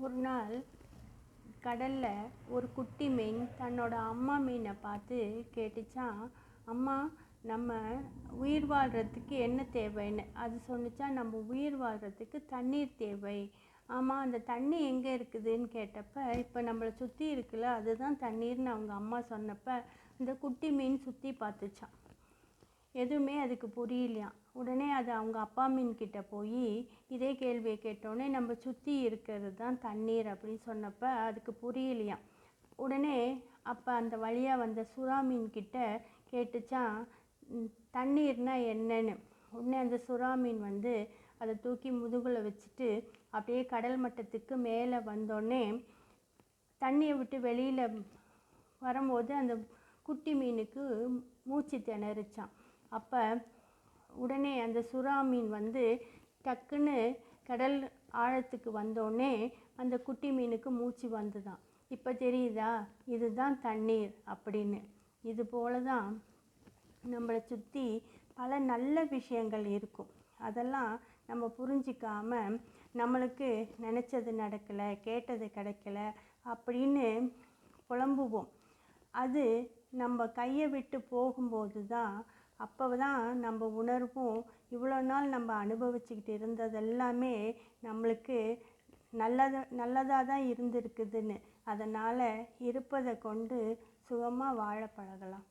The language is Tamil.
ஒரு நாள் கடலில் ஒரு குட்டி மீன் தன்னோட அம்மா மீனை பார்த்து கேட்டுச்சான் அம்மா நம்ம உயிர் வாழ்கிறதுக்கு என்ன தேவைன்னு அது சொன்னிச்சா நம்ம உயிர் வாழ்கிறதுக்கு தண்ணீர் தேவை. ஆமாம் அந்த தண்ணி எங்கே இருக்குதுன்னு கேட்டப்ப இப்போ நம்மளை சுற்றி இருக்குல்ல அதுதான் தண்ணீர்னு அவங்க அம்மா சொன்னப்போ இந்த குட்டி மீன் சுற்றி பார்த்துச்சான் எதுவுமே அதுக்கு புரியலையாம் உடனே அது அவங்க அப்பா மீன்கிட்ட போய் இதே கேள்வியை கேட்டோடனே நம்ம சுற்றி இருக்கிறது தான் தண்ணீர் அப்படின்னு சொன்னப்ப அதுக்கு புரியலையாம் உடனே அப்போ அந்த வழியாக வந்த சுறா மீன்கிட்ட கேட்டுச்சான் தண்ணீர்னால் தண்ணீர்னா என்னன்னு? உடனே அந்த சுறா மீன் வந்து அதை தூக்கி முதுகில் வச்சுட்டு அப்படியே கடல் மட்டத்துக்கு மேலே வந்தோடனே தண்ணியை விட்டு வெளியில் வரும்போது அந்த குட்டி மீனுக்கு மூச்சு திணறுச்சான் அப்போ உடனே அந்த சுறா மீன் வந்து டக்குன்னு கடல் ஆழத்துக்கு வந்தோடனே அந்த குட்டி மீனுக்கு மூச்சு வந்துதான். இப்போ தெரியுதா? இதுதான் தண்ணீர் அப்படின்னு. இது போல தான் நம்மளை சுற்றி பல நல்ல விஷயங்கள் இருக்கும். அதெல்லாம் நம்ம புரிஞ்சிக்காம நம்மளுக்கு நினச்சது நடக்கலை கேட்டது கிடைக்கல அப்படின்னு புலம்புவோம். அது நம்ம கையை விட்டு போகும்போது தான் அப்போ தான் நம்ம உணர்வும். இவ்வளோ நாள் நம்ம அனுபவிச்சுக்கிட்டு இருந்ததெல்லாமே நம்மளுக்கு நல்லது நல்லதாக தான் இருந்திருக்குதுன்னு. அதனால் இருப்பதை கொண்டு சுகமாக வாழ பழகலாம்.